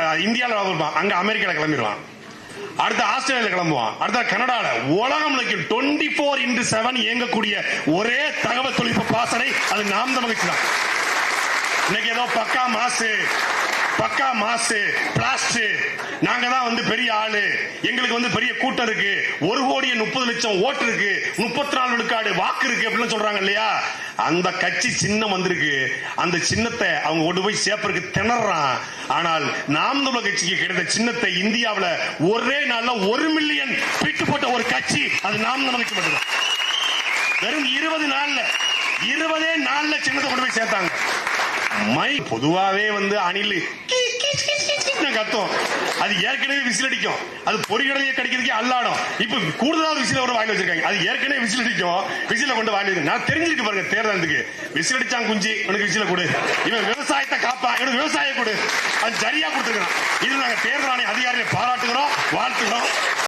இந்தியாவில் இருப்பான் அங்க அமெரிக்கால கிளம்பிடுவான். அடுத்து ஆஸ்திரேலியா கிளம்புவான். அடுத்த கனடால. உலகம் டுவெண்ட்டி ஃபோர் இன்டு செவன் இயங்கக்கூடிய ஒரே தகவல் தொழில்நுட்ப பாசனை அது நாம் தமிழ்ச்சி தான். இன்னைக்கு ஏதோ பக்கா மாசு பக்கா மாசு பிளாஸ்ட். நாங்க தான் வந்து பெரிய ஆளு. எங்களுக்கு வந்து பெரிய கூட்டம் இருக்கு. ஒரு கோடியே முப்பது லட்சம் ஓட்டு இருக்கு. முப்பத்தி நாலு விழுக்காடு வாக்கு இருக்கு அப்படின்னு சொல்றாங்க இல்லையா? அந்த கட்சி சின்னம் வந்திருக்கு அந்த சின்னத்தை அவங்க கொண்டு போய் சேப்பருக்கு திணறான் ஆனால் நாம் தமிழர் கட்சிக்கு கிடைத்த சின்னத்தை இந்தியாவில் ஒரே நாள்ல ஒரு மில்லியன் பிட்டு போட்ட ஒரு கட்சி அது நாம் தமிழ் கட்சி மட்டும்தான் வெறும் இருபது நாள்ல இருபதே நாள்ல சின்னத்தை கொண்டு போய் சேர்த்தாங்க மை பொதுவாவே வந்து அணில் கீ, கத்தும் அது ஏற்கனவே விசில் அடிக்கும். அது பொறிகடலையே கிடைக்கிறதுக்கே அல்லாடும். இப்ப கூடுதலாக விசில கூட வாங்கி வச்சிருக்காங்க. அது ஏற்கனவே விசில் அடிக்கும். விசில கொண்டு வாங்கி நான் தெரிஞ்சிருக்கு பாருங்க தேர்தலுக்கு. விசில் அடிச்சான் குஞ்சு உனக்கு விசில கொடு. இவன் விவசாயத்தை காப்பா இவனுக்கு விவசாயம் கொடு. அது சரியா கொடுத்துருக்கான் இது நாங்க தேர்தல் ஆணைய அதிகாரிகளை பாராட்டுகிறோம் வாழ்த்துகிறோம்.